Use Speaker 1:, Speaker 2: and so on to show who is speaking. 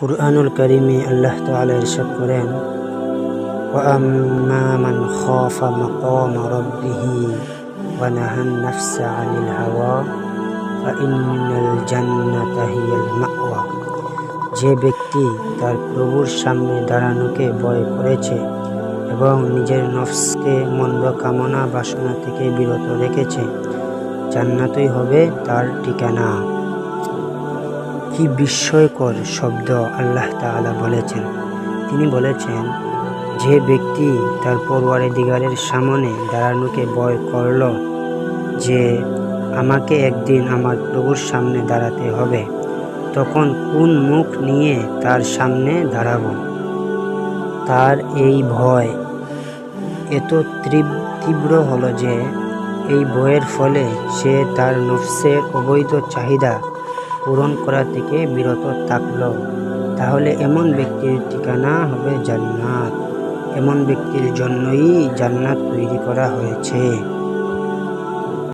Speaker 1: কুরআনুল করিমে আল্লাহ তাআলা ইরশাদ করেন وأما من خاف مقام ربه ونهى النفس عن الهوى فإن الجنة هي المأوى যে ব্যক্তি তার প্রভুর সামনে দাঁড়ানোকে ভয় করেছে এবং নিজের নফসকে মন্দ কামনা বাসনা থেকে বিরত রেখেছে জান্নাতই হবে তার ঠিকানা কি বিস্ময়কর শব্দ আল্লাহ তাআলা বলেছেন। তিনি বলেছেন, যে ব্যক্তি তার পরওয়ারে দিগারের সামনে দাঁড়ানোকে ভয় করল, যে আমাকে একদিন আমার প্রভুর সামনে দাঁড়াতে হবে, তখন কোন মুখ নিয়ে তার সামনে দাঁড়াবো? তার এই ভয় এত তীব্র হলো যে, এই বইয়ের ফলে সে তার নফসের অবৈধ চাহিদা পূরণ করা থেকে বিরত থাকল। তাহলে এমন ব্যক্তির ঠিকানা হবে জান্নাত। এমন ব্যক্তির জন্যই জান্নাত তৈরি করা হয়েছে।